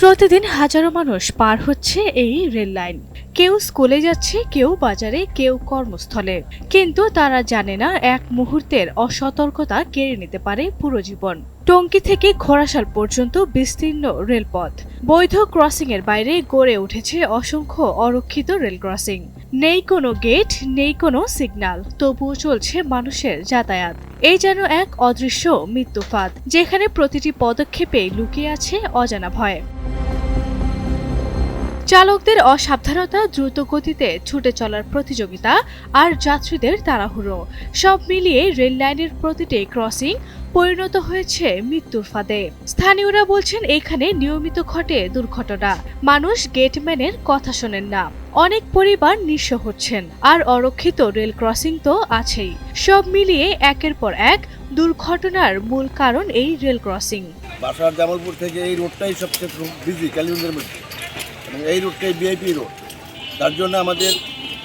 প্রতিদিন হাজারো মানুষ পার হচ্ছে এই রেল লাইন। কেউ স্কুলে যাচ্ছে, কেউ বাজারে, কেউ কর্মস্থলে। কিন্তু তারা জানে না এক মুহূর্তের অসতর্কতা কেড়ে নিতে পারে পুরো জীবন। টঙ্কি থেকে খোরাসাল পর্যন্ত বিস্তীর্ণ রেলপথ। বৈধ ক্রসিং এর বাইরে গড়ে উঠেছে অসংখ্য অরক্ষিত রেল ক্রসিং। নেই কোনো গেট, নেই কোনো সিগন্যাল তবুও চলছে মানুষের যাতায়াত। এই যেন এক অদৃশ্য মৃত্যুফাত, যেখানে প্রতিটি পদক্ষেপে লুকিয়ে আছে অজানা ভয়। চালকদের অসাবধানতা দ্রুত গতিতে ছুটে চলার প্রতিযোগিতা আর যাত্রীদের তাড়াহুড়ো। সব মিলিয়ে রেল লাইনের প্রতিটি ক্রসিং পরিণত হয়েছে মৃত্যুর ফাঁদে। স্থানীয়রা বলছেন, এখানে নিয়মিত ঘটে দুর্ঘটনা। মানুষ গেটম্যানের কথা শোনেন না। অনেক পরিবার নিঃস্ব হচ্ছেন। আর অরক্ষিত রেল ক্রসিং তো আছেই। সব মিলিয়ে একের পর এক দুর্ঘটনার মূল কারণ এই রেল ক্রসিং। বাসার জামালপুর থেকে এই রোডটাই সবচেয়ে বিজি ক্যালিগঞ্জের মধ্যে। এবং এই রোডটাই বিআইপি রোড তার জন্য আমাদের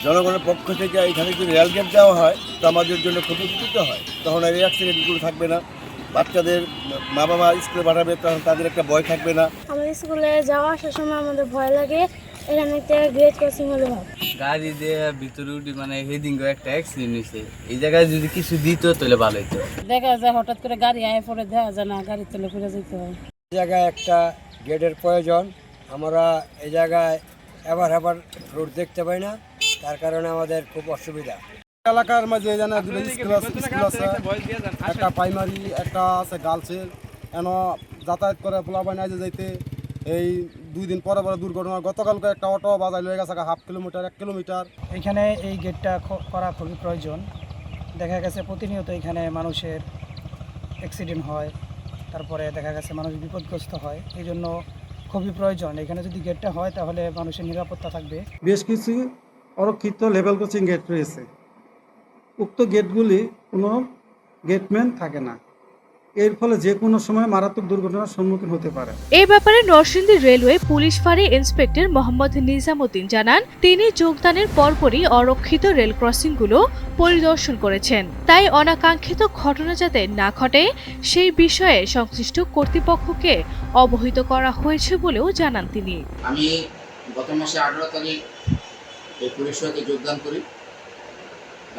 জনগণের পক্ষ থেকে এখানে যদি রেল গেট দেওয়া হয় তো আমাদের জন্য খুবই উপকৃত হয়। তখন আর এই অ্যাক্সিডেন্টগুলো থাকবে না। বাচ্চাদের মা বাবা স্কুলে পাঠাবে তখন তাদের একটা ভয় থাকবে না। আমাদের স্কুলে যাওয়া আসার সময় আমাদের ভয় লাগে। এখানে একটা গ্রেড কোচিং হলে গাড়ি দিয়ে ভিতরে উঠি মানে হেডিং একটা অ্যাক্সিডেন্ট হয়েছে। এই জায়গায় যদি কিছু দিত তাহলে ভালো হতো দেখা যায় হঠাৎ করে গাড়ি আয় পরে দেখা যায় না গাড়ি তুলে ফিরে যেতে হয়। এই জায়গায় একটা গেটের প্রয়োজন। আমরা এই জায়গায় এবার এবার রোড দেখতে পাই না। তার কারণে আমাদের খুব অসুবিধা। এলাকার মাঝে যেন স্কুল আছে স্কুল আছে। একটা প্রাইমারি একটা আছে গার্লসের এন যাতায়াত করে পোলাবাই না যাইতে এই দুই দিন পরে পরে দুর্ঘটনা। গতকালকে একটা অটো বাজার লয়ে গেছে হাফ কিলোমিটার এক কিলোমিটার এখানে এই গেটটা করা খুবই প্রয়োজন। দেখা গেছে প্রতিনিয়ত এখানে মানুষের অ্যাক্সিডেন্ট হয় তারপরে দেখা গেছে মানুষ বিপদগ্রস্ত হয়। এই জন্য খুবই প্রয়োজন। এখানে যদি গেটটা হয়, তাহলে মানুষের নিরাপত্তা থাকবে। বেশ কিছু অরক্ষিত লেভেল কোচিং গেট রয়েছে। উক্ত গেটগুলি কোনো গেটম্যান থাকে না। এর ফলে যে কোনো সময় মারাত্মক দুর্ঘটনার সম্মুখীন হতে পারে। এই ব্যাপারে নরসিংদী রেলওয়ে পুলিশ ফাঁড়ি ইন্সপেক্টর মোহাম্মদ নিজামুদ্দিন জানান তিনি যোগদানের পরপরই অরক্ষিত রেল ক্রসিংগুলো পরিদর্শন করেছেন। তাই অনাকাঙ্ক্ষিত ঘটনা যাতে না ঘটে সেই বিষয়ে সংশ্লিষ্ট কর্তৃপক্ষকে অবহিত করা হয়েছে বলেও জানান তিনি। আমি গত মাসে আঠারো তারিখ এই পরিষদে যোগদান করি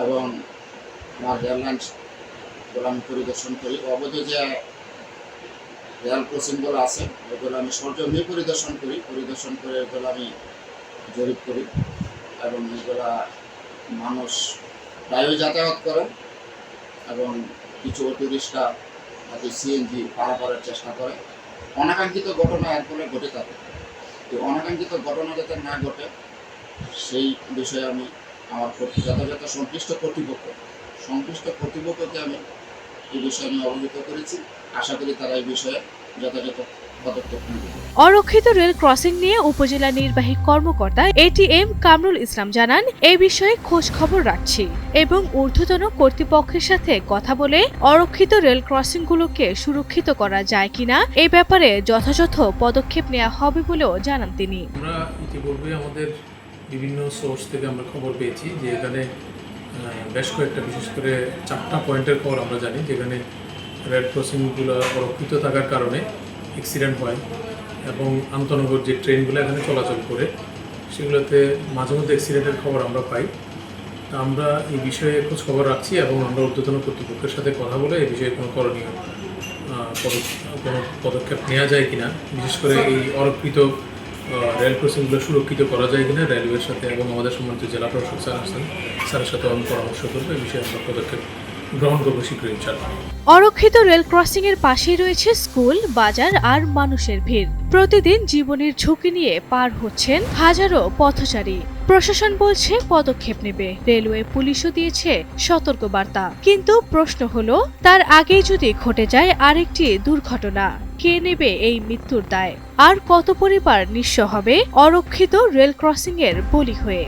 এবং আমার আমি পরিদর্শন করি। অবৈধ যে রেল ক্রসিংগুলো আছে ওগুলো আমি সরজমিয়ে পরিদর্শন করি। পরিদর্শন করে এগুলো আমি জরিপ করি এবং এগুলা মানুষ প্রায়ই যাতায়াত করে এবং কিছু অটোরিক্সা হয়তো সিএনজি পাড়া করার চেষ্টা করে। অনাকাঙ্ক্ষিত ঘটনা এর ফলে ঘটে থাকে। তো অনাকাঙ্ক্ষিত ঘটনা যাতে না ঘটে, সেই বিষয়ে আমি আমার যথাযথ সংশ্লিষ্ট কর্তৃপক্ষ সংশ্লিষ্ট কর্তৃপক্ষকে আমি এই বিষয়ে আমি অবহিত করেছি। আশা করি তারা এই বিষয়ে যথাযথ অরক্ষিত রেল ক্রসিং নিয়ে উপজেলা নির্বাহী কর্মকর্তা এটিএম কামরুল ইসলাম জানান এ বিষয়ে খোঁজ খবর রাখছি এবং ঊর্ধ্বতন কর্তৃপক্ষের সাথে কথা বলে অরক্ষিত রেল ক্রসিংগুলোকে সুরক্ষিত করা যায় কিনা এ ব্যাপারে যথাযথ পদক্ষেপ নেওয়া হবে বলেও জানান তিনি। আমরা ইতিপূর্বে আমাদের বিভিন্ন সোর্স থেকে আমরা খবর পেয়েছি যে এখানে বেশ কয়েকটা, বিশেষ করে চারটা পয়েন্টের খবর আমরা জানি যেখানে রেড ক্রসিংগুলো অরক্ষিত থাকার কারণে অ্যাক্সিডেন্ট হয় এবং আন্তনগর যে ট্রেনগুলো এখানে চলাচল করে, সেগুলোতে মাঝে মধ্যে অ্যাক্সিডেন্টের খবর আমরা পাই। তা আমরা এই বিষয়ে খোঁজ খবর রাখছি এবং আমরা ঊর্ধ্বতন কর্তৃপক্ষের সাথে কথা বলে এই বিষয়ে কোনো করণীয় কোনো পদক্ষেপ নেওয়া যায় কিনা, বিশেষ করে এই অরক্ষিত রেল ক্রসিংগুলো সুরক্ষিত করা যায় কিনা রেলওয়ের সাথে এবং আমাদের সম্মানিত জেলা প্রশাসক স্যার আছেন, স্যারের সাথে আমি পরামর্শ করব, এই বিষয়ে আমরা পদক্ষেপ গ্রহণ শীঘ্রই অরক্ষিত রেল ক্রসিং এর পাশেই রয়েছে স্কুল, বাজার আর মানুষের ভিড়। প্রতিদিন জীবনের ঝুঁকি নিয়ে পার হচ্ছেন হাজারো পথচারী। প্রশাসন বলছে পদক্ষেপ নেবে। রেলওয়ে পুলিশও দিয়েছে সতর্ক বার্তা কিন্তু প্রশ্ন হলো, তার আগেই যদি ঘটে যায় আরেকটি দুর্ঘটনা, কে নেবে এই মৃত্যুর দায়? আর কত পরিবার নিঃস্ব হবে অরক্ষিত রেল ক্রসিং এর বলি হয়ে?